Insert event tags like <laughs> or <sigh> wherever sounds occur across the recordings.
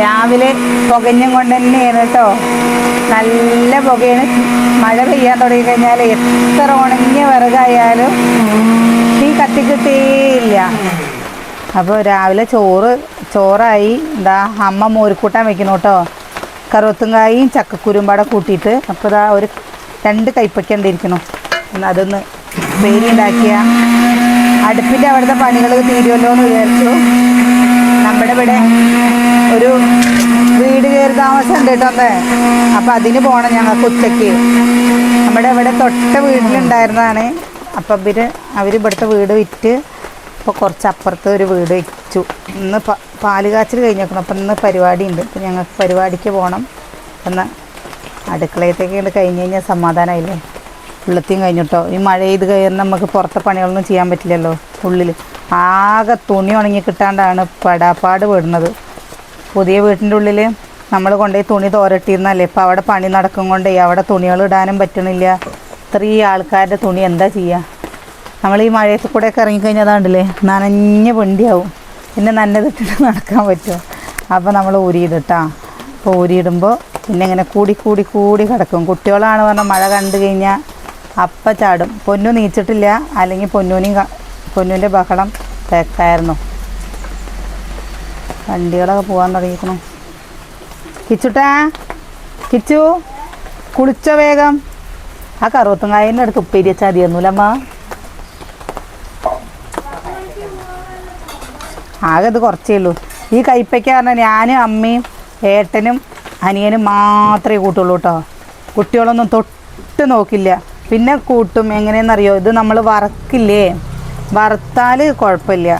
രാവിലെ പുകഞ്ഞും കൊണ്ട് തന്നെയാണ് കേട്ടോ. നല്ല പുകയാണ്. മഴ പെയ്യാൻ തുടങ്ങി കഴിഞ്ഞാൽ എത്ര ഉണങ്ങിയ വിറകായാലും തീ കത്തിക്കിട്ടേയില്ല. അപ്പോൾ രാവിലെ ചോറ് ചോറായി. എന്താ അമ്മ മോരിക്കൂട്ടാൻ വെക്കണം കേട്ടോ. കറുവത്തുങ്കായും ചക്കക്കുരുമ്പാടെ കൂട്ടിയിട്ട്. അപ്പോൾ ഇതാ ഒരു രണ്ട് കൈപ്പയ്ക്ക ഉണ്ടായിരിക്കണു എന്നാൽ അതൊന്ന് പേരി ഉണ്ടാക്കിയ അടുപ്പിന്റെ അവിടുത്തെ പണികൾ തീരുമല്ലോ എന്ന് വിചാരിച്ചു. നമ്മുടെ ഇവിടെ ഒരു വീട് കയറി താമസം ഉണ്ട് കേട്ടോ അന്നേ. അപ്പം അതിന് പോകണം ഞങ്ങൾക്ക് ഉച്ചയ്ക്ക്. നമ്മുടെ ഇവിടെ തൊട്ട വീട്ടിലുണ്ടായിരുന്നതാണ്. അപ്പം ഇവർ അവർ ഇവിടുത്തെ വീട് വിറ്റ് ഇപ്പോൾ കുറച്ച് അപ്പുറത്ത് ഒരു വീട് വെച്ചു. ഇന്ന് പാൽ കാച്ചിൽ കഴിഞ്ഞേക്കണം. അപ്പം ഇന്ന് പരിപാടി ഉണ്ട് അപ്പം ഞങ്ങൾക്ക് പരിപാടിക്ക് പോകണം എന്നാൽ അടുക്കളയത്തേക്ക് കഴിഞ്ഞ് കഴിഞ്ഞാൽ സമാധാനമായില്ലേ ഉള്ളത്തെയും കഴിഞ്ഞിട്ടോ. ഈ മഴ ചെയ്ത് കയറുന്ന നമുക്ക് പുറത്തെ പണികളൊന്നും ചെയ്യാൻ പറ്റില്ലല്ലോ ഉള്ളിൽ ആകെ തുണി ഉണങ്ങി കിട്ടാണ്ടാണ് പടാപ്പാട് വിടുന്നത് പുതിയ വീട്ടിന്റെ ഉള്ളിൽ നമ്മൾ കൊണ്ടുപോയി തുണി തോരട്ടിയിരുന്നല്ലേ? ഇപ്പം അവിടെ പണി നടക്കും കൊണ്ടേ അവിടെ തുണികൾ ഇടാനും പറ്റണില്ല. ഇത്രയും ആൾക്കാരുടെ തുണി എന്താ ചെയ്യുക നമ്മൾ ഈ മഴയത്ത് കൂടെ ഒക്കെ ഇറങ്ങിക്കഴിഞ്ഞാൽ അതാണ്ടല്ലേ? നനഞ്ഞ വണ്ടിയാവും. പിന്നെ നനഞ്ഞതിട്ടിട്ട് നടക്കാൻ പറ്റുമോ? അപ്പോൾ നമ്മൾ ഊരിയിടട്ടാ അപ്പോൾ ഊരിയിടുമ്പോൾ പിന്നെ ഇങ്ങനെ കൂടി കൂടി കൂടി കിടക്കും. കുട്ടികളാണ് പറഞ്ഞാൽ മഴ കണ്ടു കഴിഞ്ഞാൽ അപ്പം ചാടും. പൊന്നു നീച്ചിട്ടില്ല. അല്ലെങ്കിൽ പൊന്നൂനെയും പൊന്നൂന്റെ ബഹളം തേക്കായിരുന്നു. വണ്ടികളൊക്കെ പോകാൻ തുടങ്ങിക്കണം കിച്ചുട്ടാ കിച്ചു കുളിച്ച വേഗം. ആ കറുവത്തുങ്കായന്റെ അടുത്ത് ഉപ്പേരി വെച്ചാൽ മതിയൊന്നുമില്ലമ്മ ആകെ ഇത് കുറച്ചേ ഉള്ളൂ. ഈ കയ്പ്പയ്ക്ക പറഞ്ഞാൽ ഞാനും അമ്മയും ഏട്ടനും അനിയനും മാത്രമേ കൂട്ടുള്ളൂ കേട്ടോ. കുട്ടികളൊന്നും തൊട്ട് നോക്കില്ല. പിന്നെ കൂട്ടും എങ്ങനെയെന്നറിയോ? ഇത് നമ്മൾ വറക്കില്ലേ? വറുത്താൽ കുഴപ്പമില്ല.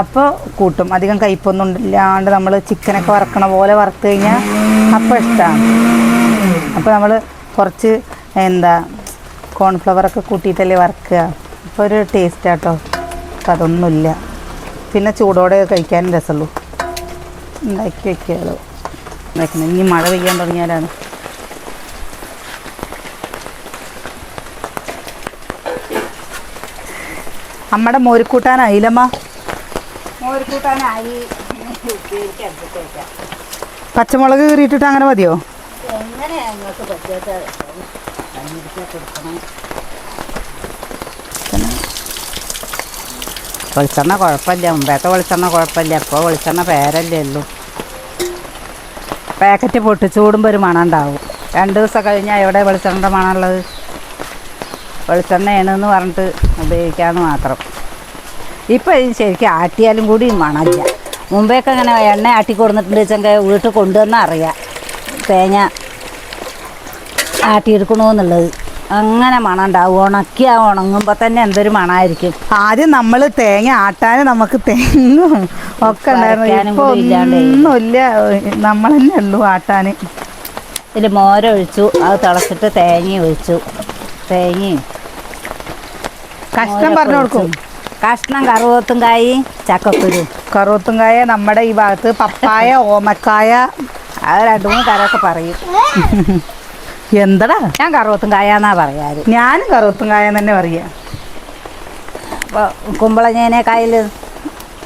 അപ്പോൾ കൂട്ടും. അധികം കയ്പൊന്നും ഇല്ലാണ്ട് നമ്മൾ ചിക്കനൊക്കെ വറക്കണ പോലെ വറുത്ത് കഴിഞ്ഞാൽ അപ്പോൾ ഇഷ്ടമാണ് അപ്പോൾ നമ്മൾ കുറച്ച് എന്താ കോൺഫ്ലവറൊക്കെ കൂട്ടിയിട്ടല്ലേ വറക്കുക. അപ്പോൾ ഒരു ടേസ്റ്റ് ആട്ടോ അപ്പം അതൊന്നുമില്ല. പിന്നെ ചൂടോടെ കഴിക്കാനും രസമുള്ളൂ. ഉണ്ടാക്കി വയ്ക്കുകയുള്ളൂ ഇനി മഴ പെയ്യാൻ തുടങ്ങിയാലാണ്. അമ്മയുടെ മോരിക്കൂട്ടാനായില്ലമ്മ പച്ചമുളക് കീറിയിട്ടിട്ട് അങ്ങനെ മതിയോ? വെളിച്ചെണ്ണ കുഴപ്പമില്ല. മുമ്പേത്തെ വെളിച്ചെണ്ണ കുഴപ്പമില്ല. ഇപ്പോൾ വെളിച്ചെണ്ണ പേരല്ലേ ഉള്ളൂ. പാക്കറ്റ് പൊട്ടിച്ചു കൂടുമ്പോൾ ഒരു മണം ഉണ്ടാവും രണ്ട് ദിവസം കഴിഞ്ഞാൽ എവിടെ വെളിച്ചെണ്ണ മണമുള്ളത്? വെളിച്ചെണ്ണയാണെന്ന് പറഞ്ഞിട്ട് ഉപയോഗിക്കാമെന്ന് മാത്രം. ഇപ്പം ഇത് ശരിക്കും ആട്ടിയാലും കൂടി മണല്ല മുമ്പേക്കെ അങ്ങനെ എണ്ണ ആട്ടി കൊടുത്തിട്ടുണ്ട് വെച്ചെങ്കിൽ വീട്ടിൽ കൊണ്ടുവന്നാൽ അറിയാം. തേങ്ങ ആട്ടിയെടുക്കണമെന്നുള്ളത് അങ്ങനെ മണം ഉണ്ടാവും. ഉണക്കി ആ ഉണങ്ങുമ്പോൾ തന്നെ എന്തൊരു മണമായിരിക്കും. ആദ്യം നമ്മൾ തേങ്ങ ആട്ടാൻ നമുക്ക് തെങ്ങും ഒക്കെ ഉണ്ടായിരുന്നു. ഒന്നുമില്ല. നമ്മൾ തന്നെ ഉള്ളൂ ആട്ടാൻ ഇതിൽ മോരൊഴിച്ചു. അത് തിളച്ചിട്ട് തേങ്ങ ഒഴിച്ചു. തേങ്ങയും കഷ്ണം പറഞ്ഞു കൊടുക്കും. കഷ്ണം കറുവത്തും കായി ചക്കക്കുരു. കറുവത്തുങ്കായ നമ്മുടെ ഈ ഭാഗത്ത് പപ്പായ ഓമക്കായ അത് രണ്ടു മൂന്ന് തരമൊക്കെ പറയും. എന്തടാ? ഞാൻ കറുവത്തും കായാന്നാ പറയാറ്. ഞാനും കറുവത്തും കായ തന്നെ പറയാ. കുമ്പളങ്ങേനേക്കായിൽ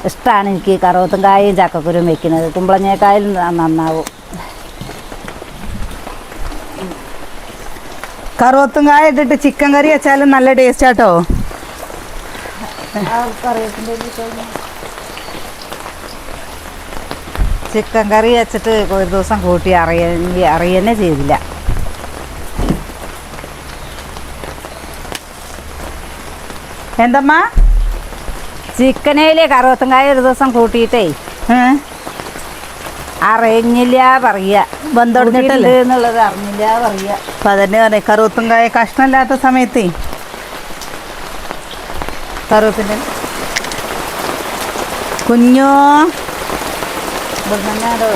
ഇഷ്ടമാണ് എനിക്ക് കറുവത്തും കായും ചക്കക്കുരും വെക്കുന്നത്. കുമ്പളങ്ങേക്കായിൽ നന്നാവും. കറുവത്തും കായ ഇട്ടിട്ട് ചിക്കൻ കറി വെച്ചാലും നല്ല ടേസ്റ്റ് ആട്ടോ. ചിക്കൻ കറി വെച്ചിട്ട് ഒരു ദിവസം കൂട്ടി അറിയ അറിയന്നെ ചെയ്തില്ല. എന്തമ്മ? ചിക്കനേൽ കറുവത്തങ്കായ ഒരു ദിവസം കൂട്ടിയിട്ടേ? അറിഞ്ഞില്ല പറയുക? കൂട്ടിയിട്ടുണ്ട് എന്നുള്ളത് അറിഞ്ഞില്ല പറയുക അപ്പൊ അതന്നെ പറയാം കറുവത്തങ്കായ കഷ്ണമില്ലാത്ത സമയത്തേ കറുവത്തിന്റെ കുഞ്ഞോ. ഇവിടുന്ന് അത്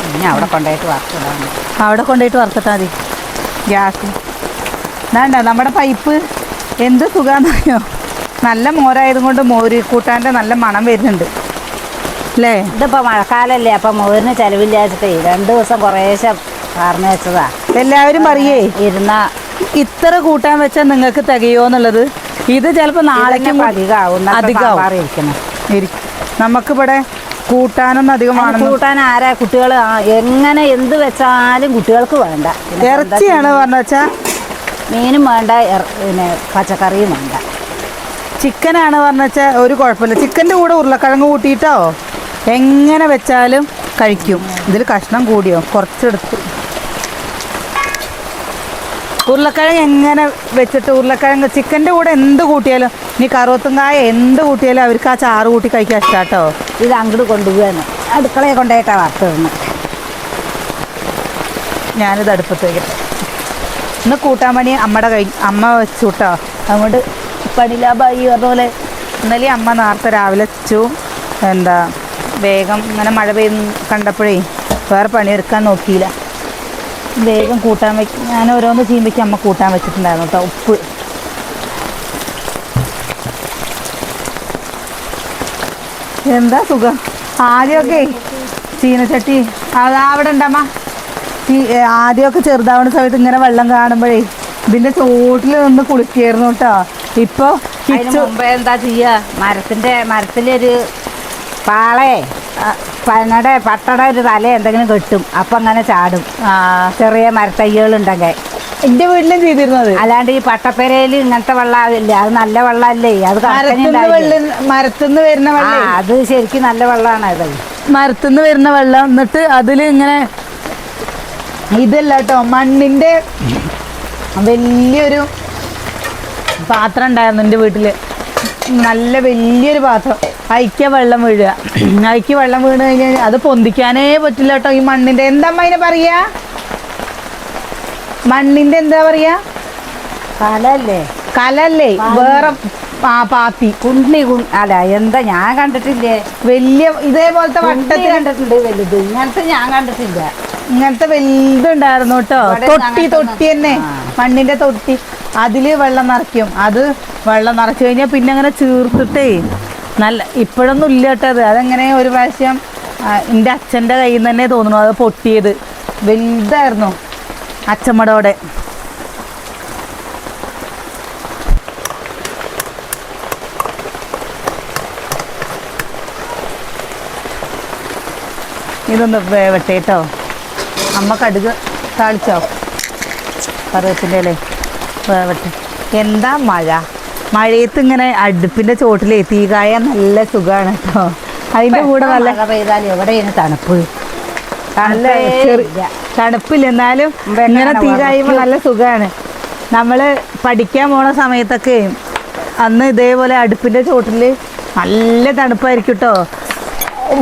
പിന്നെ അവിടെ കൊണ്ടുപോയിട്ട് വറുത്തിടാണ് അവിടെ കൊണ്ടുപോയിട്ട് വറുത്തിട്ടാൽ മതി. ഗ്യാസ്. വേണ്ട നമ്മുടെ പൈപ്പ് എന്ത് സുഖാന്നറിയോ? നല്ല മോരായത് കൊണ്ട് മോര് കൂട്ടാന്റെ നല്ല മണം വരുന്നുണ്ട്. അല്ലേ? ഇതിപ്പോൾ മഴക്കാലല്ലേ അപ്പം മോരിന് ചിലവില്ലാച്ചിട്ടേ രണ്ട് ദിവസം കുറേശ്ശെ പറഞ്ഞു വെച്ചതാ. എല്ലാവരും പറയേ ഇരുന്ന ഇത്ര കൂട്ടാൻ വെച്ചാൽ നിങ്ങൾക്ക് തികയോ എന്നുള്ളത് ഇത് ചിലപ്പോൾ നാളേക്കും കൂടി അധികമാവും അധികമാവും. ഇരിക്കണം ഇരിക്കും. നമുക്കിവിടെ കൂട്ടാനൊന്നും അധികം വേണം കൂട്ടാൻ ആരാ? കുട്ടികൾ എങ്ങനെ എന്ത് വെച്ചാലും കുട്ടികൾക്ക് വേണ്ട. ഇറച്ചിയാണ് പറഞ്ഞ വെച്ചാൽ മീനും വേണ്ട പിന്നെ പച്ചക്കറിയും വേണ്ട. ചിക്കനാണ് പറഞ്ഞ വെച്ചാൽ ഒരു കുഴപ്പമില്ല. ചിക്കന്റെ കൂടെ ഉരുളക്കിഴങ്ങ് കൂട്ടിയിട്ടോ? എങ്ങനെ വെച്ചാലും കഴിക്കും. ഇതിൽ കഷ്ണം കൂടിയോ? കുറച്ചെടുത്ത് ഉരുളക്കിഴങ്ങ് എങ്ങനെ വെച്ചിട്ട് ഉരുളക്കിഴങ്ങ് ചിക്കന്റെ കൂടെ എന്ത് കൂട്ടിയാലും ഇനി കറുവത്തും കായ എന്ത് കൂട്ടിയാലും അവർക്ക് ആ ചാറ് കൂട്ടി കഴിക്കാൻ ഇഷ്ടാട്ടോ. ഇത് അങ്ങോട്ട് കൊണ്ടുപോകാനും അടുക്കളയെ കൊണ്ടുപോയിട്ടാ വറുത്തതെന്ന് ഞാനിത് അടുപ്പത്ത് വയ്ക്കട്ടെ ഇന്ന് കൂട്ടാൻ പണി അമ്മയുടെ കൈ അമ്മ വെച്ചു കേട്ടോ അതുകൊണ്ട് പണിലാഭായി പറഞ്ഞ പോലെ ഇന്നലെ അമ്മ നേരത്തെ രാവിലെ വെച്ചു. എന്താ വേഗം ഇങ്ങനെ മഴ പെയ്യുന്ന കണ്ടപ്പോഴേ വേറെ പണിയെടുക്കാൻ നോക്കിയില്ല. വേഗം കൂട്ടാൻ വെക്കും ഞാൻ ഓരോന്ന് ചെയ്യുമ്പോഴേക്കും അമ്മ കൂട്ടാൻ വെച്ചിട്ടുണ്ടായിരുന്നു കേട്ടോ ഉപ്പ്. എന്താ സുഖം? ആദ്യമൊക്കെ ചീനച്ചട്ടി അത് അവിടെ ഉണ്ടമ്മ. ആദ്യമൊക്കെ ചെറുതാവുന്ന സമയത്ത് ഇങ്ങനെ വെള്ളം കാണുമ്പോഴേ ഇതിന്റെ ചോട്ടിൽ നിന്ന് കുളിക്കായിരുന്നു കേട്ടോ. ഇപ്പൊ മുമ്പേ എന്താ ചെയ്യാ? മരത്തിന്റെ മരത്തിലൊരു പാളയെ പനടെ പട്ടട ഒരു തല എന്തെങ്കിലും കെട്ടും. അപ്പൊ അങ്ങനെ ചാടും. ചെറിയ മരത്തയ്യകളുണ്ടെങ്കിൽ എന്റെ വീട്ടിലും ചെയ്തിരുന്നത്. അല്ലാണ്ട് ഈ പട്ടപ്പെരയിൽ ഇങ്ങനത്തെ വെള്ളമില്ല അത് നല്ല വെള്ളമല്ലേ അത് മരത്തുനിന്ന്. വരുന്ന ആ വെള്ളം? അത് ശരിക്കും നല്ല വെള്ളമാണ് അത്. മരത്തുനിന്ന് വരുന്ന വെള്ളം. എന്നിട്ട് അതിൽ ഇങ്ങനെ ഇതല്ല കേട്ടോ മണ്ണിന്റെ വലിയൊരു പാത്രം ഉണ്ടായിരുന്നു എന്റെ വീട്ടിൽ. നല്ല വലിയൊരു പാത്രം. അയക്ക വെള്ളം വീഴുക. അയക്ക് വെള്ളം വീണ് കഴിഞ്ഞാൽ അത് പൊന്തിക്കാനേ പറ്റില്ല കേട്ടോ ഈ മണ്ണിന്റെ. എന്താ അതിനെ പറയാ? മണ്ണിന്റെ എന്താ പറയാ? കലല്ലേ? കലല്ലേ. വേറെ ആ പാത്തി. കുണ്ടി അല്ല എന്താ ഞാൻ കണ്ടിട്ടില്ലേ? വലിയ ഇതേപോലത്തെ വട്ടത്തിൽ കണ്ടിട്ടുണ്ട് വലുത്. ഇങ്ങനത്തെ ഞാൻ കണ്ടിട്ടില്ല. ഇങ്ങനത്തെ വലുതുണ്ടായിരുന്നു കേട്ടോ. തൊട്ടി തൊട്ടി തന്നെ. മണ്ണിന്റെ തൊട്ടി. അതിൽ വെള്ളം നിറയ്ക്കും. അത് വെള്ളം നിറച്ചു കഴിഞ്ഞാൽ പിന്നെ അങ്ങനെ ചീർത്തിട്ടേ നല്ല ഇപ്പോഴൊന്നും ഇല്ല കേട്ടോ അത്. അതെങ്ങനെ ഒരു പ്രാവശ്യം എന്റെ അച്ഛന്റെ കയ്യിൽ നിന്ന് തന്നെ തോന്നുന്നു അത് പൊട്ടിയത്. വലുതായിരുന്നു അച്ഛമ്മടോടെ ഇതൊന്ന് വേവട്ടെ കേട്ടോ. അമ്മ കടുക് താളിച്ചോ കറിവേപ്പിന്റെ അല്ലേ വേവട്ടെ എന്താ മഴ? മഴയത്ത് ഇങ്ങനെ അടുപ്പിന്റെ ചോട്ടിൽ തീ കായാൻ നല്ല സുഖമാണ് കേട്ടോ അതിന്റെ കൂടെ നല്ല പെയ്താലും പെയ്താൽ എവിടെയാണ് തണുപ്പ്? നല്ല. തണുപ്പില്ല. എന്നാലും ഇങ്ങനെ തീകായുമ്പോൾ തീ കായുമ്പോൾ നല്ല സുഖമാണ് നമ്മൾ പഠിക്കാൻ പോണ സമയത്തൊക്കെ അന്ന് ഇതേപോലെ അടുപ്പിന്റെ ചോട്ടിൽ നല്ല തണുപ്പായിരിക്കും കേട്ടോ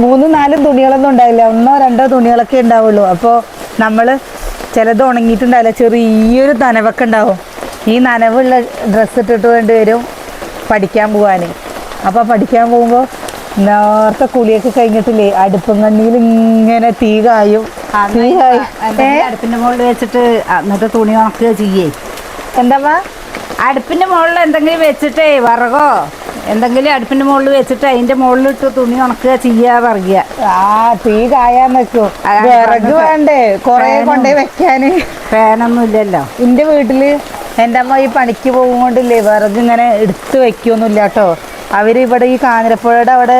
മൂന്നും നാലും തുണികളൊന്നും ഉണ്ടാവില്ല ഒന്നോ രണ്ടോ തുണികളൊക്കെ ഉണ്ടാവുള്ളൂ. അപ്പോൾ നമ്മൾ ചിലത് ഉണങ്ങിയിട്ടുണ്ടാവില്ല. ചെറിയൊരു നനവൊക്കെ ഉണ്ടാവും. ഈ നനവുള്ള ഡ്രസ്സ് ഇട്ടിട്ട് വേണ്ടി വരും പഠിക്കാൻ പോകാൻ അപ്പോൾ പഠിക്കാൻ പോകുമ്പോൾ നേരത്തെ കുളിയൊക്കെ കഴിഞ്ഞിട്ടില്ലേ? അടുപ്പും കണ്ണിയിൽ ഇങ്ങനെ തീ കായും. തീ കായും. അടുപ്പിന്റെ മുകളിൽ വെച്ചിട്ട് എന്നിട്ട് തുണി ഉണക്കുക ചെയ്യേ. എന്താ അടുപ്പിന്റെ മുകളിൽ എന്തെങ്കിലും വെച്ചിട്ടേ വിറകോ? എന്തെങ്കിലും അടുപ്പിന്റെ മുകളിൽ വെച്ചിട്ട് അതിന്റെ മുകളിലിട്ട് തുണി ഉണക്കുക ചെയ്യാ പറയുക. ആ തീ കായാൻ അതാണ് വിറക് വേണ്ടേ? കൊറേ. കൊണ്ടേ വെക്കാന് ഫാനൊന്നും ഇല്ലല്ലോ. എന്റെ വീട്ടിൽ എന്റെ അമ്മ ഈ പണിക്ക് പോകുകൊണ്ടില്ലേ വിറക് ഇങ്ങനെ എടുത്ത് വെക്കൊന്നുമില്ല കേട്ടോ അവർ ഇവിടെ ഈ കാഞ്ഞിരപ്പുഴയുടെ അവിടെ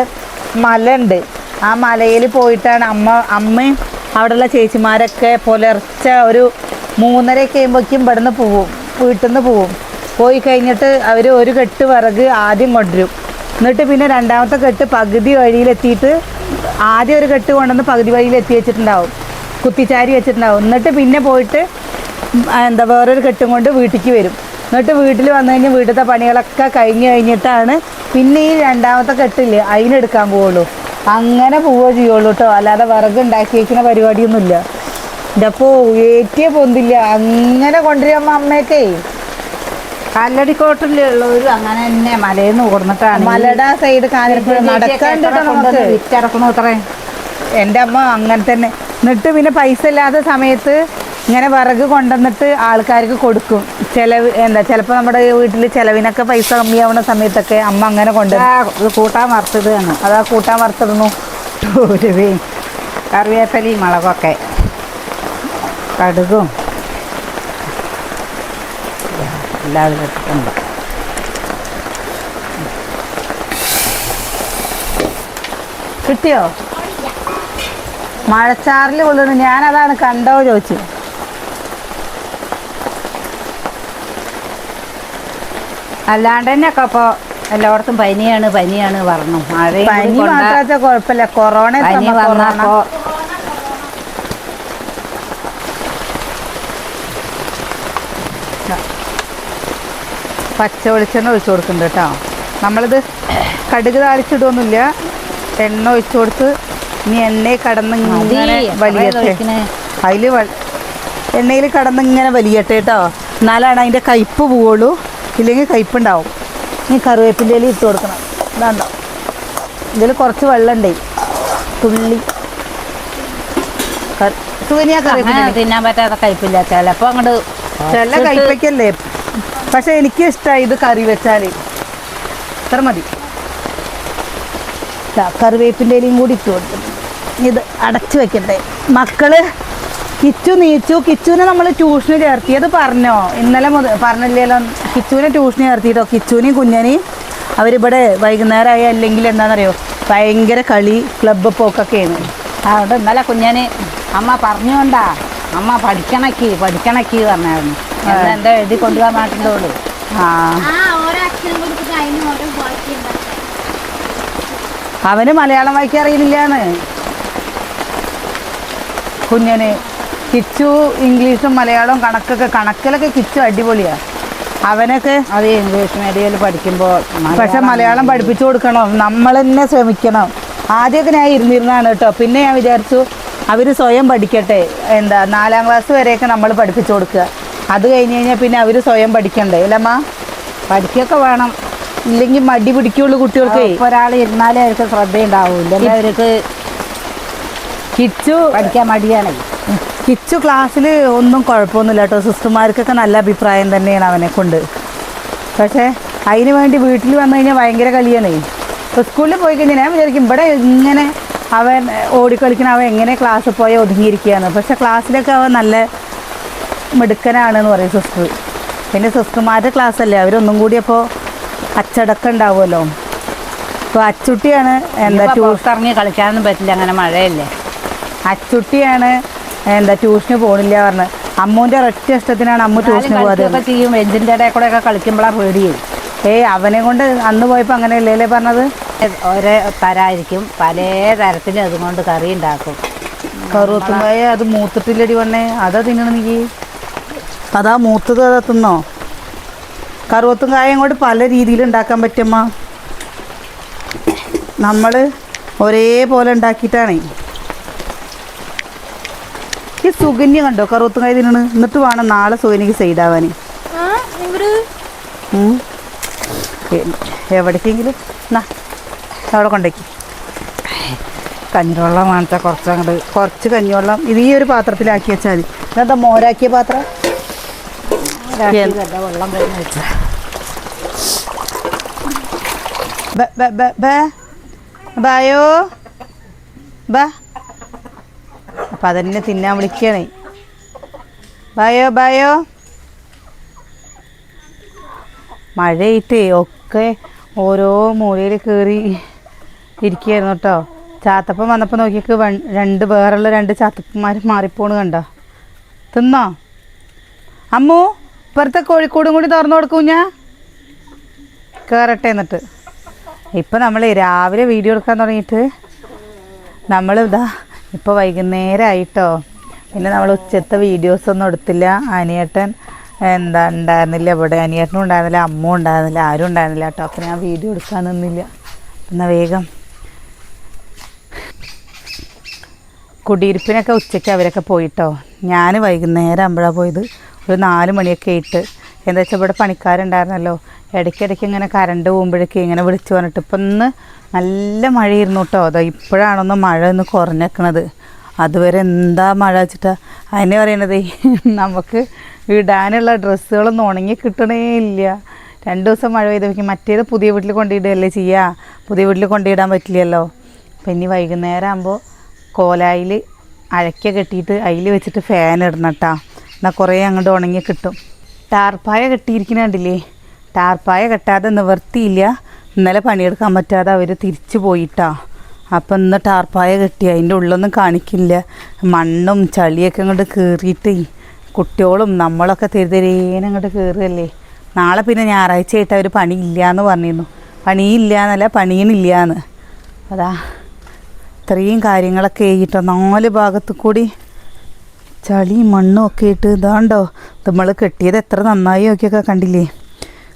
മല ഉണ്ട് ആ മലയിൽ പോയിട്ടാണ് അമ്മ അമ്മയും അവിടെയുള്ള ചേച്ചിമാരൊക്കെ പുലർച്ച ഒരു മൂന്നരയൊക്കെ ആകുമ്പോഴേക്കും ഇവിടുന്ന് പോവും വീട്ടിൽ നിന്ന് പോവും. പോയി കഴിഞ്ഞിട്ട് അവർ ഒരു കെട്ട് വിറക് ആദ്യം കൊണ്ടുവരും എന്നിട്ട് പിന്നെ രണ്ടാമത്തെ കെട്ട് പകുതി വഴിയിലെത്തിയിട്ട് ആദ്യം ഒരു കെട്ട് കൊണ്ടുവന്ന് പകുതി വഴിയിൽ എത്തി വെച്ചിട്ടുണ്ടാവും. കുത്തിച്ചാരി വെച്ചിട്ടുണ്ടാവും. എന്നിട്ട് പിന്നെ പോയിട്ട് എന്താ വേറൊരു കെട്ടും കൊണ്ട് വീട്ടിലേക്ക് വരും. എന്നിട്ട് വീട്ടിൽ വന്നു കഴിഞ്ഞാൽ വീട്ടിലത്തെ പണികളൊക്കെ കഴിഞ്ഞ് കഴിഞ്ഞിട്ടാണ് പിന്നെ ഈ രണ്ടാമത്തെ കെട്ടില്ലേ അതിനെടുക്കാൻ പോവുള്ളൂ. അങ്ങനെ പോവുക ചെയ്യുള്ളൂ കേട്ടോ അല്ലാതെ വിറക് ഉണ്ടാക്കി വയ്ക്കുന്ന പരിപാടിയൊന്നുമില്ല. ഇതപ്പോ ഏറ്റിയ പൊന്തില്ല. അങ്ങനെ കൊണ്ടുവരുമ്പോൾ അമ്മയൊക്കെ. കല്ലടിക്കോട്ടിലുള്ളവരും അങ്ങനെ തന്നെ മലയിൽ കൊടുന്നിട്ടാണ് മലയുടെ സൈഡ് കാഞ്ഞിരപ്പുഴ നമുക്ക് വിറ്റിറക്കണു അത്രേ? എന്റെ അമ്മ അങ്ങനെ തന്നെ. എന്നിട്ട് പിന്നെ പൈസ ഇല്ലാത്ത സമയത്ത് ഇങ്ങനെ വിറക് കൊണ്ടുവന്നിട്ട് ആൾക്കാർക്ക് കൊടുക്കും. ചിലവ് എന്താ ചിലപ്പോൾ നമ്മുടെ വീട്ടിൽ ചിലവിനൊക്കെ പൈസ കമ്മിയാവുന്ന സമയത്തൊക്കെ അമ്മ അങ്ങനെ കൊണ്ടുവരും. കൂട്ടാൻ വറുത്തതാണ് അതാ കൂട്ടാൻ വറുത്തിടുന്നു. ഉരുവയും കറിവേപ്പലയും മുളകൊക്കെ. കടുകും. എല്ലാവരും ഇട്ടിട്ടുണ്ട് കിട്ടിയോ? മഴച്ചാറിൽ കൊള്ളുന്നു. ഞാനതാണ് കണ്ടോ ചോദിച്ചു. അല്ലാണ്ട് തന്നെ ഒക്കെ ഇപ്പോൾ എല്ലായിടത്തും പനിയാണ് പനിയാണ് പറഞ്ഞു. മഴ പനി കുഴപ്പമില്ല. കൊറോണ പനി എത്തുമ്പോ പച്ച വെളിച്ചെണ്ണ ഒഴിച്ചു കൊടുക്കുന്നുണ്ട് കേട്ടോ. നമ്മളിത് കടുക് താളിച്ചിടുമൊന്നുമില്ല എണ്ണ ഒഴിച്ചു കൊടുത്ത് ഇനി എണ്ണയിൽ കടന്ന് ഇങ്ങനെ വലിയട്ടെ? അതിൽ എണ്ണയിൽ കടന്ന് ഇങ്ങനെ വലിയട്ടെ കേട്ടോ. എന്നാലാണ് അതിന്റെ കയ്പ്പ് പോവുള്ളൂ. ഇല്ലെങ്കിൽ കയ്പ്പുണ്ടാവും. ഇനി കറിവേപ്പിന്റെ ഇല ഇട്ട് കൊടുക്കണം. ഇതാണ്ടോ? ഇതിൽ കുറച്ച് വെള്ളമുണ്ടേ. തുള്ളി. കറി- സുകന്യ കറിവേപ്പിന്റെ തിന്നാൻ പറ്റാത്ത കയ്പ്പില്ല ചിലപ്പോൾ അങ്ങോട്ട് ചില കയ്പ്പയ്ക്കല്ലേ പക്ഷെ എനിക്ക് ഇഷ്ടമായി ഇത് കറി വെച്ചാൽ ഇത്ര മതി. കറിവേപ്പിന്റെ ഇലയും കൂടി ഇട്ട് കൊടുക്കും ഇത് അടച്ചു വെക്കട്ടെ. മക്കൾ കിച്ചു നീച്ചു. കിച്ചുവിനെ നമ്മൾ ട്യൂഷന് ചേർത്തിയത് പറഞ്ഞോ? ഇന്നലെ മുതൽ പറഞ്ഞില്ലല്ലോ. കിച്ചുവിനെ ട്യൂഷന് ചേർത്തിട്ടോ? കിച്ചുവിനെയും കുഞ്ഞനെയും അവരിവിടെ വൈകുന്നേരമായി അല്ലെങ്കിൽ എന്താണെന്നറിയോ? ഭയങ്കര കളി ക്ലബ്ബ് പോക്കൊക്കെയാണ്. അതുകൊണ്ട് ഇന്നലെ കുഞ്ഞനെ അമ്മ പറഞ്ഞുകൊണ്ടാ? അമ്മ പഠിക്കണക്കി പഠിക്കണക്കി പറഞ്ഞായിരുന്നു. എന്താ എഴുതി കൊണ്ടുപോകാൻ മാറ്റുള്ളൂ ആ. അവന് മലയാളം വായിക്കാൻ അറിയില്ലാണ്. കുഞ്ഞന് കിച്ചു ഇംഗ്ലീഷും മലയാളവും കണക്കൊക്കെ കണക്കിലൊക്കെ കിച്ചു അടിപൊളിയാ. അവനൊക്കെ അത് ഇംഗ്ലീഷ് മീഡിയയിൽ പഠിക്കുമ്പോൾ പക്ഷെ മലയാളം പഠിപ്പിച്ചു കൊടുക്കണം. നമ്മൾ തന്നെ ശ്രമിക്കണം. ആദ്യമൊക്കെ ഞാൻ ഇരുന്നിരുന്നാണ് കേട്ടോ. പിന്നെ ഞാൻ വിചാരിച്ചു അവർ സ്വയം പഠിക്കട്ടെ. എന്താ നാലാം ക്ലാസ് വരെയൊക്കെ നമ്മൾ പഠിപ്പിച്ചു കൊടുക്കുക. അത് കഴിഞ്ഞ് കഴിഞ്ഞാൽ പിന്നെ അവർ സ്വയം പഠിക്കണ്ടേ അല്ലമ്മ? പഠിക്കൊക്കെ വേണം. ഇല്ലെങ്കിൽ മടി പിടിക്കുള്ളൂ കുട്ടികൾക്ക്. ഒരാൾ ഇരുന്നാലേ അവർക്ക് ശ്രദ്ധയുണ്ടാവൂല്ല അവർക്ക് കിച്ചു പഠിക്കാൻ മടിയാണ്. കിച്ചു ക്ലാസ്സിൽ ഒന്നും കുഴപ്പമൊന്നുമില്ല കേട്ടോ. സിസ്റ്റർമാർക്കൊക്കെ നല്ല അഭിപ്രായം തന്നെയാണ് അവനെ കൊണ്ട്. പക്ഷേ അതിന് വേണ്ടി വീട്ടിൽ വന്നു കഴിഞ്ഞാൽ ഭയങ്കര കളിയാണേ. ഇപ്പോൾ സ്കൂളിൽ പോയി കഴിഞ്ഞാൽ ഞാൻ വിചാരിക്കും ഇവിടെ ഇങ്ങനെ അവൻ ഓടിക്കളിക്കണ അവൻ എങ്ങനെ ക്ലാസ്സിൽ പോയാൽ ഒതുങ്ങിയിരിക്കുകയാണ്. പക്ഷേ ക്ലാസ്സിലൊക്കെ അവൻ നല്ല മിടുക്കനാണെന്ന് പറയും സിസ്റ്റർ. പിന്നെ സിസ്റ്റർമാരുടെ ക്ലാസ് അല്ലേ അവരൊന്നും കൂടി അപ്പോൾ അച്ചടക്കം ഉണ്ടാവുമല്ലോ അപ്പോൾ അച്ചുട്ടിയാണ് എന്താ ഇറങ്ങി കളിക്കാനൊന്നും പറ്റില്ല അങ്ങനെ മഴയല്ലേ? അച്ചുട്ടിയാണ് എന്താ ട്യൂഷന് പോണില്ല പറഞ്ഞ്. അമ്മൂന്റെ ഒരൊറ്റ ഇഷ്ടത്തിനാണ് അമ്മ ട്യൂഷന് പോകാതെ ചെയ്യും എഞ്ചിന്റെ ഇടയിൽ കൂടെ ഒക്കെ കളിക്കുമ്പോഴാണ് പേടിയും. ഏയ് അവനെ കൊണ്ട് അന്ന് പോയപ്പോൾ അങ്ങനെ അല്ലേ പറഞ്ഞത്? ഓരോ തരായിരിക്കും പല തരത്തിലും അതുകൊണ്ട് കറി ഉണ്ടാക്കും. കറുത്തുമ്പോയെ അത് മൂത്തിട്ടില്ലടി വണ്ണേ അതാ തിന്നണമെങ്കിൽ അതാ മൂത്തത് അതാ കറുവത്തും കായം കൊണ്ട് പല രീതിയിൽ ഉണ്ടാക്കാൻ പറ്റുമ്മ നമ്മൾ ഒരേപോലെ ഉണ്ടാക്കിയിട്ടാണ്. ഈ സുഗന്യ കണ്ടോ കറുവത്തും കായ തിന്നണ്? എന്നിട്ട് വേണം നാളെ സുഗന്യക്ക് സൈഡാവാൻ എവിടേക്കെങ്കിലും? എന്നാ അവിടെ കൊണ്ടേക്ക്. കഞ്ഞിവെള്ളം വാങ്ങിച്ചാൽ കുറച്ചങ്ങോട്ട് കുറച്ച് കഞ്ഞിവെള്ളം ഇത് ഈ ഒരു പാത്രത്തിലാക്കി വെച്ചാൽ മതി. ഇതെന്താ മോരാക്കിയ പാത്രം? വെള്ളം കഴിഞ്ഞ്. ബായോ? ബാ. അപ്പം അതന്നെ തിന്നാൻ വിളിക്കണേ. ബായോ ബായോ? മഴയിട്ട് ഒക്കെ ഓരോ മൂലയിൽ കയറി ഇരിക്കുകയായിരുന്നു കേട്ടോ. ചാത്തപ്പം വന്നപ്പോൾ നോക്കിയൊക്കെ രണ്ട് വേറുള്ള രണ്ട് ചാത്തപ്പന്മാർ മാറിപ്പോണ് കണ്ടോ. തിന്നോ? അമ്മു? ഇപ്പുറത്തെ കോഴിക്കോടും കൂടി തുറന്നു കൊടുക്കും ഞാൻ കയറട്ടെ എന്നിട്ട്. ഇപ്പം നമ്മൾ രാവിലെ വീഡിയോ എടുക്കാൻ തുടങ്ങിയിട്ട് നമ്മൾ ഇതാ ഇപ്പോൾ വൈകുന്നേരമായിട്ടോ പിന്നെ നമ്മൾ ഉച്ചത്തെ വീഡിയോസ് ഒന്നും എടുത്തില്ല. അനിയേട്ടൻ എന്താ ഉണ്ടായിരുന്നില്ല ഇവിടെ അനിയേട്ടനും ഉണ്ടായിരുന്നില്ല അമ്മ ഉണ്ടായിരുന്നില്ല ആരും ഉണ്ടായിരുന്നില്ല കേട്ടോ. അപ്പം ഞാൻ വീഡിയോ എടുക്കാൻ നിന്നില്ല. എന്നാൽ വേഗം. കുടിയിരിപ്പിനൊക്കെ ഉച്ചയ്ക്ക് അവരൊക്കെ പോയിട്ടോ. ഞാൻ വൈകുന്നേരം ആകുമ്പോഴാണ് പോയത്. ഒരു നാല് മണിയൊക്കെ ആയിട്ട്. എന്താ വെച്ചാൽ ഇവിടെ പണിക്കാരുണ്ടായിരുന്നല്ലോ. ഇടയ്ക്കിടയ്ക്ക് ഇങ്ങനെ കറണ്ട് പോകുമ്പോഴേക്കും ഇങ്ങനെ വിളിച്ചു പറഞ്ഞിട്ട് ഇപ്പം ഇന്ന് നല്ല മഴയായിരുന്നു കേട്ടോ. അതോ ഇപ്പോഴാണൊന്ന് മഴ ഒന്ന് കുറഞ്ഞേക്കണത് അതുവരെ എന്താ മഴ വെച്ചിട്ടാ? അതിനെ പറയണത് <laughs> നമുക്ക് ഇടാനുള്ള ഡ്രസ്സുകളൊന്നും ഉണങ്ങി കിട്ടണേ ഇല്ല. രണ്ട് ദിവസം മഴ പെയ്തപ്പോൾ മറ്റേത് പുതിയ വീട്ടിൽ കൊണ്ടിടുകയല്ലേ ചെയ്യുക പുതിയ വീട്ടിൽ കൊണ്ടിടാൻ പറ്റില്ലല്ലോ. അപ്പം ഇനി വൈകുന്നേരം ആകുമ്പോൾ കോലായിൽ അഴയ്ക്ക കെട്ടിയിട്ട് അതിൽ വെച്ചിട്ട് ഫാൻ ഇടണം കേട്ടോ. എന്നാൽ കുറേ അങ്ങോട്ട് ഉണങ്ങി കിട്ടും. ടാർപ്പായ കെട്ടിയിരിക്കുന്ന കണ്ടില്ലേ? ടാർപ്പായ കെട്ടാതെ നിവർത്തിയില്ല ഇന്നലെ പണിയെടുക്കാൻ പറ്റാതെ അവർ തിരിച്ചു പോയിട്ടാ. അപ്പം ഇന്ന് ടാർപ്പായ കെട്ടി അതിന്റെ ഉള്ളൊന്നും കാണിക്കില്ല. മണ്ണും ചളിയൊക്കെ അങ്ങോട്ട് കയറിയിട്ട് കുട്ടികളും നമ്മളൊക്കെ തെരുതരേനെ അങ്ങോട്ട് കയറുകയല്ലേ നാളെ പിന്നെ ഞായറാഴ്ച ആയിട്ട് അവർ പണിയില്ല എന്ന് പറഞ്ഞിരുന്നു. പണിയില്ല എന്നല്ല പണിയണില്ല എന്ന് അതാ ഇത്രയും കാര്യങ്ങളൊക്കെ ആയിട്ടോ നാല് ഭാഗത്തു കൂടി ചളിയും മണ്ണും ഒക്കെ ഇട്ട് ഇതാണ്ടോ? നമ്മൾ കെട്ടിയത് എത്ര നന്നായി നോക്കിയൊക്കെ കണ്ടില്ലേ?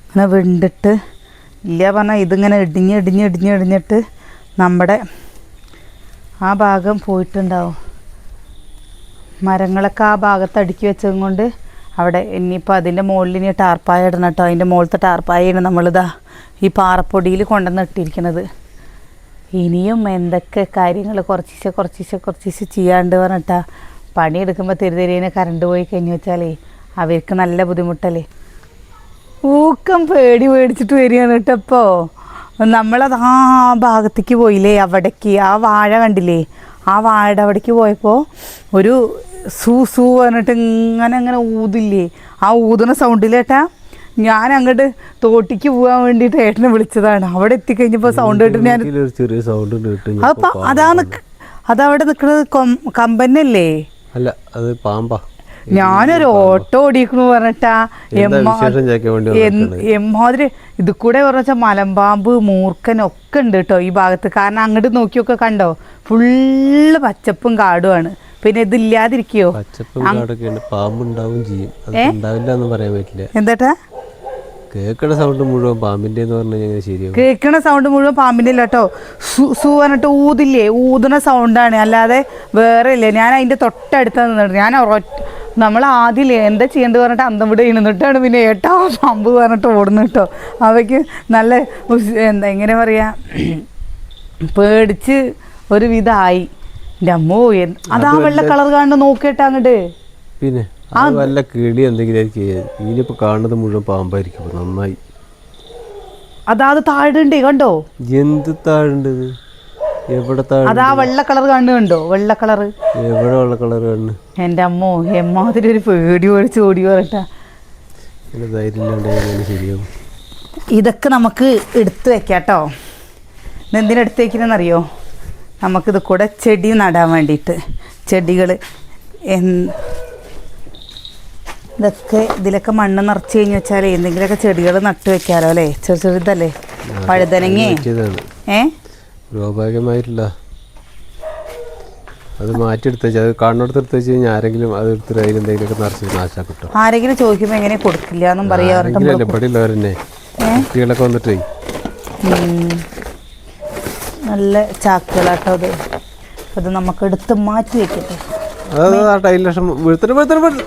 അങ്ങനെ വെണ്ടിട്ട് ഇല്ല പറഞ്ഞാൽ ഇതിങ്ങനെ ഇടിഞ്ഞ് ഇടിഞ്ഞ് ഇടിഞ്ഞ് ഇടിഞ്ഞിട്ട് നമ്മുടെ ആ ഭാഗം പോയിട്ടുണ്ടാവും. മരങ്ങളൊക്കെ ആ ഭാഗത്ത് അടുക്കി വെച്ചതും കൊണ്ട് അവിടെ ഇനിയിപ്പോൾ അതിന്റെ മുകളിൽ ഇനി ടാർപ്പായ ഇടണം കേട്ടോ. അതിന്റെ മുകളിലത്തെ ടാർപ്പായാണ് നമ്മളിതാ ഈ പാറപ്പൊടിയിൽ കൊണ്ടുവന്ന് ഇട്ടിരിക്കുന്നത് ഇനിയും എന്തൊക്കെ കാര്യങ്ങൾ കുറച്ചിശെ കുറച്ചിശെ കുറച്ചിശെ ചെയ്യാണ്ട് പറഞ്ഞിട്ടാ പണിയെടുക്കുമ്പോൾ തിരുതിരീനെ കറണ്ട് പോയി കഴിഞ്ഞു വെച്ചാലേ അവർക്ക് നല്ല ബുദ്ധിമുട്ടല്ലേ? ഊക്കം പേടി മേടിച്ചിട്ട് വരികയാണ് കേട്ടപ്പോൾ നമ്മളത് ആ ഭാഗത്തേക്ക് പോയില്ലേ അവിടേക്ക്. ആ വാഴ കണ്ടില്ലേ? ആ വാഴയുടെ അവിടേക്ക് പോയപ്പോൾ ഒരു സൂ സൂ പറഞ്ഞിട്ട് ഇങ്ങനെ അങ്ങനെ ഊതില്ലേ? ആ ഊതുന്ന സൗണ്ടിലേട്ടാ ഞാൻ അങ്ങോട്ട് തോട്ടിക്ക് പോകാൻ വേണ്ടിയിട്ട് ഏട്ടനെ വിളിച്ചതാണ്. അവിടെ എത്തിക്കഴിഞ്ഞപ്പോൾ സൗണ്ട് കേട്ട് ഞാൻ ചെറിയ സൗണ്ട് കേട്ട് അപ്പൊ അതാ നിക്ക് അതവിടെ നിൽക്കുന്നത് കമ്പനല്ലേ അല്ല അത് പാമ്പാ. ഞാനൊരു ഓട്ടോ ഓടിക്കണു പറഞ്ഞിട്ടാ. എമ്മാതിരി ഇത് കൂടെ പറഞ്ഞാൽ മലമ്പാമ്പ് മൂർക്കൻ ഒക്കെ ഉണ്ട് കേട്ടോ ഈ ഭാഗത്ത്. കാരണം അങ്ങോട്ട് നോക്കിയൊക്കെ കണ്ടോ? ഫുള്ള് പച്ചപ്പും കാടുമാണ് പിന്നെ ഇതില്ലാതിരിക്കോ? പച്ചപ്പും കാടൊക്കെ ഉണ്ട് പാമ്പുണ്ടാവും ചെയ്യും. പറയാൻ പറ്റില്ല. എന്താട്ടാ? കേൾക്കണ സൗണ്ട് മുഴുവൻ പാമ്പിന്റെ കേൾക്കണ സൗണ്ട് മുഴുവൻ പാമ്പിന്റെ ഇല്ല കേട്ടോ. സൂവനട്ട് സു പറഞ്ഞിട്ട് ഊതില്ലേ? ഊതുന്ന സൗണ്ടാണ് അല്ലാതെ വേറെ ഇല്ലേ ഞാൻ അതിന്റെ തൊട്ടടുത്ത് നിന്നിട്ട് ഞാൻ നമ്മൾ ആദ്യം എന്താ ചെയ്യേണ്ടത് പറഞ്ഞിട്ട് അന്തം വിട് ഇരുന്നിട്ടാണ് പിന്നെ ഏട്ടാ പാമ്പ് പറഞ്ഞിട്ട് ഓടുന്നു കേട്ടോ. അവയ്ക്ക് നല്ല എന്താ എങ്ങനെ പറയാ? പേടിച്ച് ഒരു വിധമായി എന്റെ അമ്മോ എന്ത്- അതാ വെള്ള കളർ കാണുന്ന നോക്കിയിട്ടാ അങ്ങോട്ട് പിന്നെ? അത് വല്ല കിളി എന്തെങ്കിലും ആയിരിക്കും. ഇനിയിപ്പോ കാണുന്നത് മുഴുവൻ പാമ്പായിരിക്കും. നന്നായി. അതാ താഴുണ്ട് കണ്ടോ? എന്ത് താഴുണ്ട് എവിടെ താഴെ അതാ വെള്ള കളർ കാണുന്നുണ്ടോ വെള്ള കളർ. എവിടെ വെള്ള കളർ കണ്ണ് എന്റെ അമ്മോ എമ്മാതിരി ഒരു പേടി മേടിച്ച് ഓടി ഇല്ലാണ്ട് ശരിയാവും? ഇതൊക്കെ നമുക്ക് എടുത്തു വെക്കാട്ടോ. കേട്ടോ ഇതെന്തിനാ എടുത്ത് വെക്കുന്നതെന്നറിയോ? നമുക്കിത് കൂടെ ചെടി നടാൻ വേണ്ടിയിട്ട്. ചെടികൾ ഇതൊക്കെ ഇതിലൊക്കെ മണ്ണ് നിറച്ച് കഴിഞ്ഞു വെച്ചാൽ എന്തെങ്കിലുമൊക്കെ ചെടികൾ നട്ട് വെക്കാലോ അല്ലേ? ചെറു ചെറുതല്ലേ ഏ? സ്വാഭാവികമായിട്ടില്ല അത് മാറ്റിയെടുത്ത് അത് കാണുന്നിടത്ത് എടുത്ത് വെച്ച് കഴിഞ്ഞാൽ ആരെങ്കിലും അത് എടുത്തിട്ട് ആരെങ്കിലും ചോദിക്കുമ്പോൾ എങ്ങനെ കൊടുക്കില്ല എന്നും പറയാ കുട്ടികളൊക്കെ വന്നിട്ടേ. നല്ല ചാക്കുകളാട്ടോ അത്. അത് നമുക്ക് എടുത്ത് മാറ്റി വെക്കട്ടെ. വീഴ്ത്തണം വീഴ്ത്തണം വീഴ്ത്തണം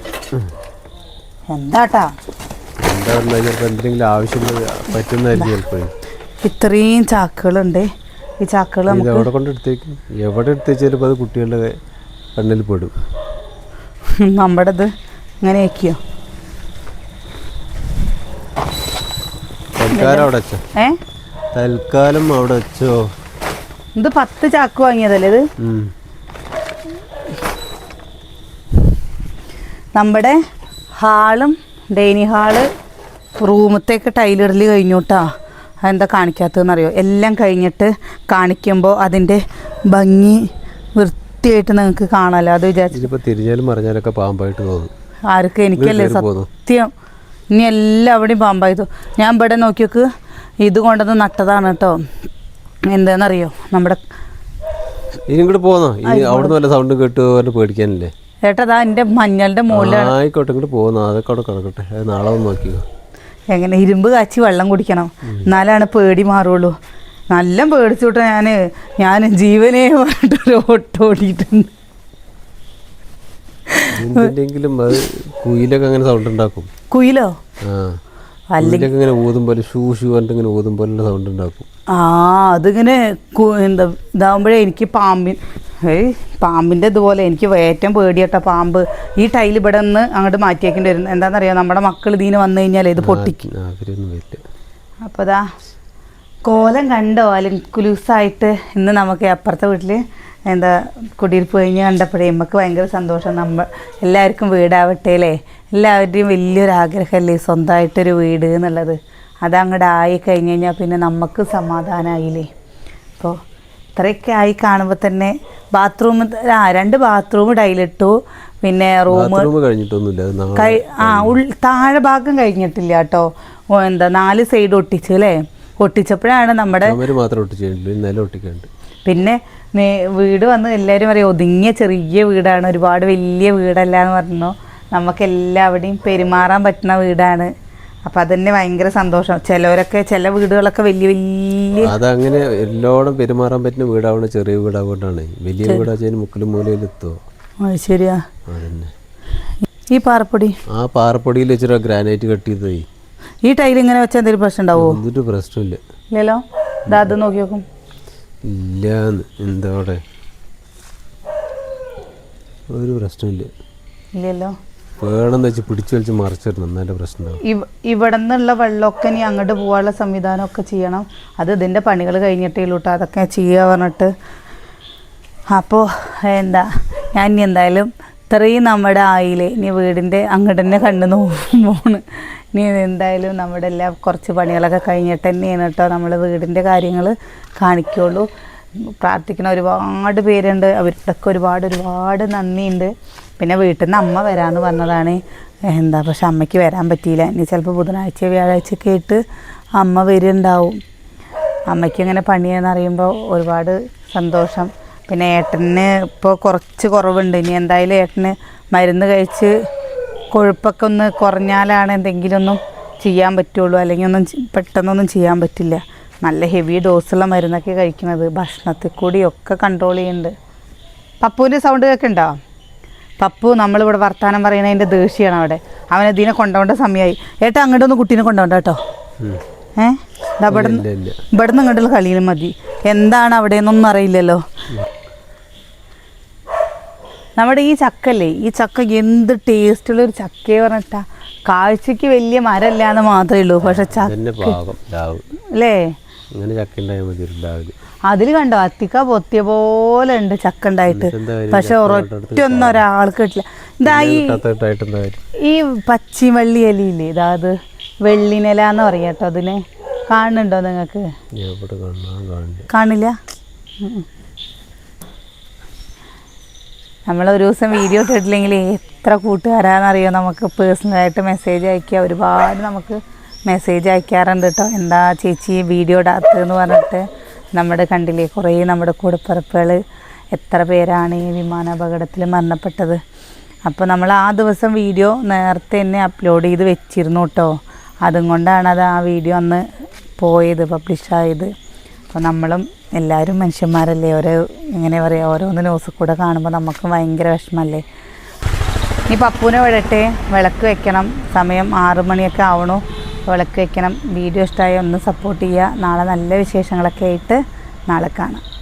എന്താട്ടാ? എന്താ പറഞ്ഞാൽ ചിലപ്പോൾ എന്തെങ്കിലും ആവശ്യമുള്ളത് പറ്റുന്നതായിരിക്കും ചിലപ്പോൾ ഇത്രയും ചാക്കുകളുണ്ട്. ഈ ചാക്കുകൾ നമുക്ക് എവിടെ കൊണ്ട് എടുത്തേക്കും? എവിടെ എടുത്തേച്ചാലും ഇപ്പോൾ അത് കുട്ടികളുടെ കണ്ണിൽ പെടും. <laughs> നമ്മുടെ ഇത് ഇങ്ങനെ ആക്കിയോ? തൽക്കാലം അവിടെ വെച്ചോ. ഏ? തൽക്കാലം അവിടെ വെച്ചോ. ഇത് പത്ത് ചാക്ക് വാങ്ങിയതല്ലേ ഇത്. നമ്മുടെ ഹാളും ഡൈനിങ് ഹാൾ റൂമത്തേക്ക് ടൈലിടൽ കഴിഞ്ഞോട്ടാ. എന്താ അതെന്താ കാണിക്കാത്തതെന്നറിയോ? എല്ലാം കഴിഞ്ഞിട്ട് കാണിക്കുമ്പോൾ അതിന്റെ ഭംഗി വൃത്തിയായിട്ട് നിങ്ങൾക്ക് കാണാമല്ലോ അത് വിചാരിച്ചു തിരിഞ്ഞാലും മറിഞ്ഞാലൊക്കെ പാമ്പായിട്ട് തോന്നും. ആർക്ക് എനിക്കല്ലേ സത്യം. ഇനി എല്ലാം അവിടെയും പാമ്പായി തോന്നും. ഞാൻ ഇവിടെ നോക്കിയൊക്കെ ഇത് കൊണ്ടത് നട്ടതാണ് കേട്ടോ. എന്താണെന്നറിയോ നമ്മുടെ ഇനി ഇങ്ങോട്ട് പോകുന്നോ ഇനി നിന്ന് വല്ല സൗണ്ട് കേട്ട് പറഞ്ഞ് പേടിക്കാനില്ലേ എന്റെ എന്റെ മഞ്ഞളുടെ മുകളിലാണ് ആയിക്കോട്ടെ ഇങ്ങോട്ട് പോന്നോ അതൊക്കെ അവിടെ കിടക്കട്ടെ. അത് നാളെ ഒന്ന് നോക്കിക്കോ. എങ്ങനെ ഇരുമ്പ് കാച്ചി വെള്ളം കുടിക്കണം. എന്നാലാണ് പേടി മാറുള്ളൂ. നല്ല പേടിച്ചു ഞാൻ. ഞാൻ ഞാൻ ജീവനെ ഓട്ടോടിയിട്ടുണ്ട് ഓട്ടോ ഓടിയിട്ടുണ്ട്. എന്തിന്റെങ്കിലും അത് കുയിലൊക്കെ അങ്ങനെ സൗണ്ട് ഉണ്ടാക്കും. കുയിലോ? ആ. ഇങ്ങനെ ഊതും പോലെ ഷൂ ഷൂ പറഞ്ഞിട്ട് ഇങ്ങനെ ഊതും പോലെ സൗണ്ട് ഉണ്ടാക്കും. ആ അതിങ്ങനെ എന്താ ഇതാകുമ്പോഴേ എനിക്ക് പാമ്പിൻ ഏയ് പാമ്പിന്റെ ഇതുപോലെ എനിക്ക് ഏറ്റവും പേടിയട്ട പാമ്പ്. ഈ ടൈൽ ഇവിടെ നിന്ന് അങ്ങോട്ട് മാറ്റിയേക്കേണ്ടി വരും. എന്താണെന്നറിയാം നമ്മുടെ മക്കൾ ഇതിന് വന്നു കഴിഞ്ഞാൽ ഇത് പൊട്ടിക്കും. അപ്പോൾ ഇതാ കോലം കണ്ടോ? അലങ്കുലൂസായിട്ട് ഇന്ന് നമുക്ക് അപ്പുറത്തെ വീട്ടിൽ എന്താ കുടിയിരിപ്പ് കഴിഞ്ഞ് കണ്ടപ്പോഴേ നമുക്ക് ഭയങ്കര സന്തോഷം. നമ്മൾ എല്ലാവർക്കും വീടാവട്ടെ അല്ലേ? എല്ലാവരുടെയും വലിയൊരു ആഗ്രഹമല്ലേ സ്വന്തമായിട്ടൊരു വീട് എന്നുള്ളത്. അതങ്ങോട്ട് ആയി കഴിഞ്ഞ് കഴിഞ്ഞാൽ പിന്നെ നമുക്ക് സമാധാനമായില്ലേ അപ്പോൾ ഇത്രയൊക്കെ ആയി കാണുമ്പോൾ തന്നെ ബാത്റൂം ആ രണ്ട് ബാത്റൂം ടൈലിട്ടു പിന്നെ റൂം ആ ഉൾ താഴെ ഭാഗം കഴിഞ്ഞിട്ടില്ല കേട്ടോ എന്താ നാല് സൈഡ് ഒട്ടിച്ചു അല്ലേ ഒട്ടിച്ചപ്പോഴാണ് നമ്മുടെ പിന്നെ വീട് വന്ന് എല്ലാവരും പറയും ഒതുങ്ങിയ ചെറിയ വീടാണ് ഒരുപാട് വലിയ വീടല്ല എന്ന് പറഞ്ഞു. നമുക്ക് എല്ലാവിടെയും പെരുമാറാൻ പറ്റുന്ന വീടാണ്. അപ്പം അതന്നെ ഭയങ്കര സന്തോഷം. ചിലവരൊക്കെ ചില വീടുകളൊക്കെ വലിയ വലിയ അതങ്ങനെ എല്ലാവരും പെരുമാറാൻ പറ്റുന്ന വീടാവണ ചെറിയ വീടാകൊണ്ടാണ് വലിയ വീടാച്ചാൽ മുക്കിലും മൂലയിൽ എത്തുമോ അത് ശരിയാ. അതന്നെ. ഈ പാറപ്പൊടി? ആ പാറപ്പൊടിയിൽ വെച്ചിട്ട് ഗ്രാനൈറ്റ് കെട്ടിയതേ ഈ ടൈൽ ഇങ്ങനെ വെച്ചാൽ എന്തെങ്കിലും പ്രശ്നം ഉണ്ടാവോ? എന്നിട്ട് പ്രശ്നമില്ല. ഇല്ലല്ലോ? ഇതാ അത് നോക്കി നോക്കും. ഇല്ല എന്താ അവിടെ? ഒരു പ്രശ്നമില്ല. ഇല്ലല്ലോ? വേണമെന്ന് വെച്ച് പിടിച്ചു വലിച്ച് മറിച്ചിടണം. എന്നാലും പ്രശ്നം? ഇവിടെ നിന്നുള്ള വെള്ളമൊക്കെ ഇനി അങ്ങോട്ട് പോകാനുള്ള സംവിധാനമൊക്കെ ചെയ്യണം. അത് ഇതിന്റെ പണികൾ കഴിഞ്ഞിട്ടേ ഉള്ളൂ കേട്ടോ അതൊക്കെ ചെയ്യുക പറഞ്ഞിട്ട്. അപ്പോൾ എന്താ? ഞാൻ ഇനി എന്തായാലും ഇത്രയും നമ്മുടെ ആയിലെ ഇനി വീടിന്റെ അങ്ങോട്ട് തന്നെ കണ്ടു നോക്കുമ്പോണ് ഇനി എന്തായാലും നമ്മുടെ എല്ലാ കുറച്ച് പണികളൊക്കെ കഴിഞ്ഞിട്ട് തന്നെയാണ് കേട്ടോ നമ്മൾ വീടിന്റെ കാര്യങ്ങൾ കാണിക്കുള്ളൂ. പ്രാർത്ഥിക്കുന്ന ഒരുപാട് പേരുണ്ട്. അവരുടെയൊക്കെ ഒരുപാട് ഒരുപാട് നന്ദിയുണ്ട്. പിന്നെ വീട്ടിൽ നിന്ന് അമ്മ വരാമെന്ന് പറഞ്ഞതാണ്. എന്താ പക്ഷെ അമ്മയ്ക്ക് വരാൻ പറ്റിയില്ല. ഇനി ചിലപ്പോൾ ബുധനാഴ്ച വ്യാഴാഴ്ചയൊക്കെ ആയിട്ട് അമ്മ വരുന്നുണ്ടാവും അമ്മയ്ക്ക് ഇങ്ങനെ പണിയെന്ന് അറിയുമ്പോൾ ഒരുപാട് സന്തോഷം. പിന്നെ ഏട്ടന് ഇപ്പോൾ കുറച്ച് കുറവുണ്ട്. ഇനി എന്തായാലും ഏട്ടന് മരുന്ന് കഴിച്ച് കൊഴുപ്പൊക്കെ ഒന്ന് കുറഞ്ഞാലാണ് എന്തെങ്കിലും ഒന്നും ചെയ്യാൻ പറ്റുള്ളൂ. അല്ലെങ്കിൽ ഒന്നും പെട്ടെന്നൊന്നും ചെയ്യാൻ പറ്റില്ല. നല്ല ഹെവി ഡോസുള്ള മരുന്നൊക്കെ കഴിക്കുന്നത്. ഭക്ഷണത്തിൽ ഒക്കെ കൺട്രോൾ ചെയ്യുന്നുണ്ട്. പപ്പുവിന്റെ സൗണ്ട് കേൾക്കുന്നുണ്ടോ? പപ്പു നമ്മളിവിടെ വർത്താനം പറയണതിന്റെ ദേഷ്യമാണ് അവിടെ. അവൻ ഇതിനെ കൊണ്ടുപോകേണ്ട സമയമായി ഏട്ടാ അങ്ങോട്ടൊന്ന് കുട്ടീനെ കൊണ്ടുപോകണ്ട കേട്ടോ. ഏഹ് ദാ ഇവിടെ നിന്ന് ഇങ്ങോട്ടുള്ള കളിയിലും മതി. എന്താണ് അവിടെ എന്നൊന്നും അറിയില്ലല്ലോ നമ്മുടെ ഈ ചക്കല്ലേ ഈ ചക്ക എന്ത് ടേസ്റ്റുള്ള ഒരു ചക്കയെ പറഞ്ഞിട്ടാ. കാഴ്ചക്ക് വലിയ മരമല്ല എന്ന് മാത്രമേ ഉള്ളൂ. പക്ഷെ ചക്ക അല്ലേ അങ്ങനെ ചക്ക ഉണ്ടായാൽ മതി അതിൽ കണ്ടോ അത്തിക്ക പൊത്തിയ പോലെ ഉണ്ട് ചക്ക ഉണ്ടായിട്ട് പക്ഷെ ഒരൊറ്റ ഒന്നും ഒരാൾക്ക് കിട്ടില്ല. ഇതാ ഈ ഈ പച്ചിവള്ളി ഇലയില്ലേ ഇതാ അത് വെള്ളിനില എന്ന് പറയാം കേട്ടോ അതിനെ. കാണുന്നുണ്ടോ നിങ്ങൾക്ക് കാണില്ല. കാണില്ല? നമ്മൾ ഒരു ദിവസം വീഡിയോ ഇട്ടിട്ടില്ലെങ്കിൽ എത്ര കൂട്ടുകാരാണെന്നറിയോ നമുക്ക് പേഴ്സണലായിട്ട് മെസ്സേജ് അയക്കുക. ഒരുപാട് നമുക്ക് മെസ്സേജ് അയക്കാറുണ്ട് കേട്ടോ. എന്താ ചേച്ചി വീഡിയോ ഇടാത്തതെന്ന് പറഞ്ഞിട്ട്. നമ്മുടെ കണ്ടില്ലേ കുറേ നമ്മുടെ കൂടപ്പിറപ്പുകൾ എത്ര പേരാണ് ഈ വിമാനാപകടത്തിൽ മരണപ്പെട്ടത്. അപ്പോൾ നമ്മൾ ആ ദിവസം വീഡിയോ നേരത്തെ തന്നെ അപ്ലോഡ് ചെയ്ത് വെച്ചിരുന്നു കേട്ടോ അതും കൊണ്ടാണ് അത് ആ വീഡിയോ അന്ന് പോയത് പബ്ലിഷായത് അപ്പോൾ നമ്മളും എല്ലാവരും മനുഷ്യന്മാരല്ലേ ഓരോ എങ്ങനെ പറയുക ഓരോന്ന് ന്യൂസ് കൂടെ കാണുമ്പോൾ നമുക്ക് ഭയങ്കര വിഷമമല്ലേ ഇനി പപ്പൂനെ വിടട്ടെ വിളക്ക് വെക്കണം. സമയം ആറു മണിയൊക്കെ ആവണു. വിളക്ക് വയ്ക്കണം. വീഡിയോ ഇഷ്ടമായി ഒന്ന് സപ്പോർട്ട് ചെയ്യുക. നാളെ നല്ല വിശേഷങ്ങളൊക്കെ ആയിട്ട് നാളെ കാണാം.